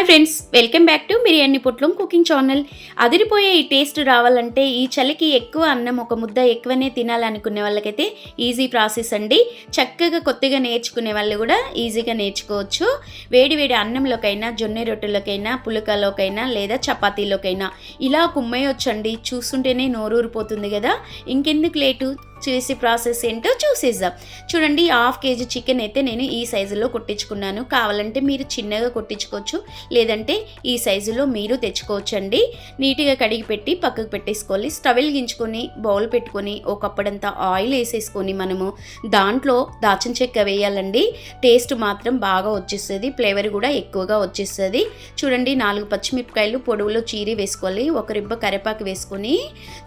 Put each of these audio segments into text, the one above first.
Hi friends welcome back to biryani పొట్లం cooking channel. అదిరిపోయే ఈ టేస్ట్ రావాలంటే ఈ చలికి ఎక్కువ అన్నం ఒక ముద్ద ఎక్కువనే తినాలనుకునే వాళ్ళకైతే ఈజీ ప్రాసెస్ అండి. చక్కగా కొత్తగా నేర్చుకునే వాళ్ళు కూడా ఈజీగా నేర్చుకోవచ్చు. వేడి వేడి అన్నంలోకైనా జొన్న రొట్టెలోకైనా పులకలోకైనా లేదా చపాతీలోకైనా ఇలా కుమ్మేయొచ్చండి. చూస్తుంటేనే నోరూరిపోతుంది కదా. ఇంకెందుకు లేటు? చేసి ప్రాసెస్ ఏంటో చూసేద్దాం. చూడండి హాఫ్ కేజీ చికెన్ అయితే నేను ఈ సైజులో కొట్టించుకున్నాను. కావాలంటే మీరు చిన్నగా కొట్టించుకోవచ్చు లేదంటే ఈ సైజులో మీరు తెచ్చుకోవచ్చు అండి నీట్గా కడిగి పెట్టి పక్కకు పెట్టేసుకోవాలి. స్టవ్ వెలిగించుకొని బౌల్ పెట్టుకొని ఒక కప్పడంతా ఆయిల్ వేసేసుకొని మనము దాంట్లో దాచిన చెక్క వేయాలండి. టేస్ట్ మాత్రం బాగా వచ్చేస్తుంది ఫ్లేవర్ కూడా ఎక్కువగా వచ్చేస్తుంది. చూడండి నాలుగు పచ్చిమిరపకాయలు పొడవులో చీరి వేసుకోవాలి. ఒక రిబ్బ కరివేపాకు వేసుకొని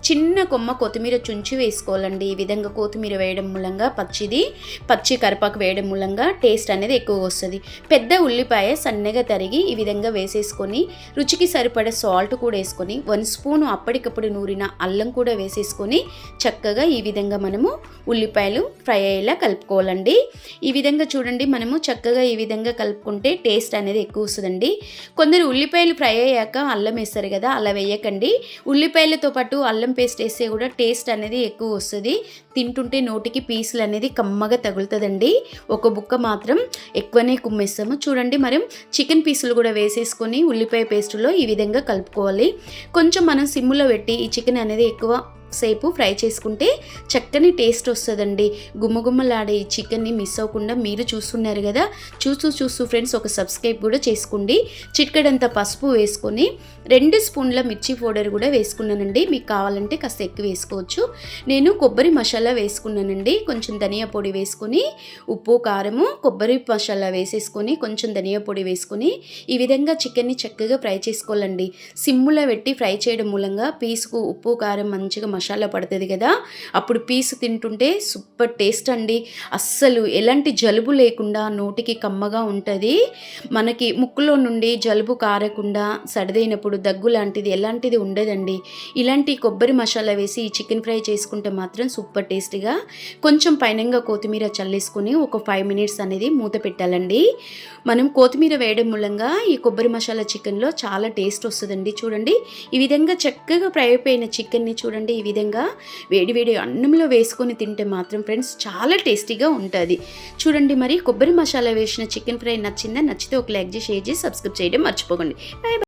చిన్న కొమ్మ కొత్తిమీర చుంచి వేసుకోవాలండి. ఇవి విధంగా కొత్తిమీర వేయడం మూలంగా పచ్చిది పచ్చి కరిపాకు వేయడం మూలంగా టేస్ట్ అనేది ఎక్కువ వస్తుంది. పెద్ద ఉల్లిపాయ సన్నగా తరిగి ఈ విధంగా వేసేసుకొని రుచికి సరిపడే సాల్ట్ కూడా వేసుకొని వన్ స్పూన్ అప్పటికప్పుడు నూరిన అల్లం కూడా వేసేసుకొని చక్కగా ఈ విధంగా మనము ఉల్లిపాయలు ఫ్రై అయ్యేలా కలుపుకోవాలండి. ఈ విధంగా చూడండి మనము చక్కగా ఈ విధంగా కలుపుకుంటే టేస్ట్ అనేది ఎక్కువ వస్తుందండి. కొందరు ఉల్లిపాయలు ఫ్రై అయ్యాక అల్లం వేస్తారు కదా అలా వేయకండి. ఉల్లిపాయలతో పాటు అల్లం పేస్ట్ వేస్తే కూడా టేస్ట్ అనేది ఎక్కువ వస్తుంది. తింటుంటే నోటికి పీసులు అనేది కమ్మగా తగులుతుందండి. ఒక బుక్క మాత్రం ఎక్కువనే కుమ్మేస్తాము. చూడండి మనం చికెన్ పీసులు కూడా వేసేసుకొని ఉల్లిపాయ పేస్టులో ఈ విధంగా కలుపుకోవాలి. కొంచెం మనం సిమ్లో పెట్టి ఈ చికెన్ అనేది ఎక్కువ సేపు ఫ్రై చేసుకుంటే చక్కని టేస్ట్ వస్తుందండి. గుమ్మగుమ్మలాడే ఈ చికెన్ని మిస్ అవ్వకుండా మీరు చూస్తున్నారు కదా. చూస్తూ చూస్తూ ఫ్రెండ్స్ ఒక సబ్స్క్రైబ్ కూడా చేసుకోండి. చిట్కడంత పసుపు వేసుకొని రెండు స్పూన్ల మిర్చి పౌడర్ కూడా వేసుకున్నానండి. మీకు కావాలంటే కాస్త ఎక్కువ వేసుకోవచ్చు. నేను కొబ్బరి మసాలా వేసుకున్నానండి. కొంచెం ధనియా పొడి వేసుకొని ఉప్పు కారము కొబ్బరి మసాలా వేసేసుకొని కొంచెం ధనియా పొడి వేసుకొని ఈ విధంగా చికెన్ని చక్కగా ఫ్రై చేసుకోవాలండి. సిమ్ములో పెట్టి ఫ్రై చేయడం మూలంగా పీసుకు ఉప్పు కారం మంచిగా మసాలా పడుతుంది కదా అప్పుడు పీసు తింటుంటే సూపర్ టేస్ట్ అండి. అస్సలు ఎలాంటి జలుబు లేకుండా నోటికి కమ్మగా ఉంటుంది. మనకి ముక్కులో నుండి జలుబు కారకుండా సడిదైనప్పుడు దగ్గు లాంటిది ఎలాంటిది ఉండదండి. ఇలాంటి కొబ్బరి మసాలా వేసి ఈ చికెన్ ఫ్రై చేసుకుంటే మాత్రం సూపర్ టేస్టీగా కొంచెం పైనంగా కొత్తిమీర చల్లేసుకొని ఒక ఫైవ్ మినిట్స్ అనేది మూత పెట్టాలండి. మనం కొత్తిమీర వేయడం మూలంగా ఈ కొబ్బరి మసాలా చికెన్లో చాలా టేస్ట్ వస్తుందండి. చూడండి ఈ విధంగా చక్కగా ఫ్రై అయిపోయిన చికెన్ని చూడండి ఈ విధంగా వేడివేడి అన్నంలో వేసుకొని తింటే మాత్రం ఫ్రెండ్స్ చాలా టేస్టీగా ఉంటుంది. చూడండి మరి కొబ్బరి మసాలా వేసిన చికెన్ ఫ్రై నచ్చిందా? నచ్చితే ఒక లైక్ చేసి షేర్ చేసి సబ్స్క్రైబ్ చేయడం మర్చిపోకండి. బాయ్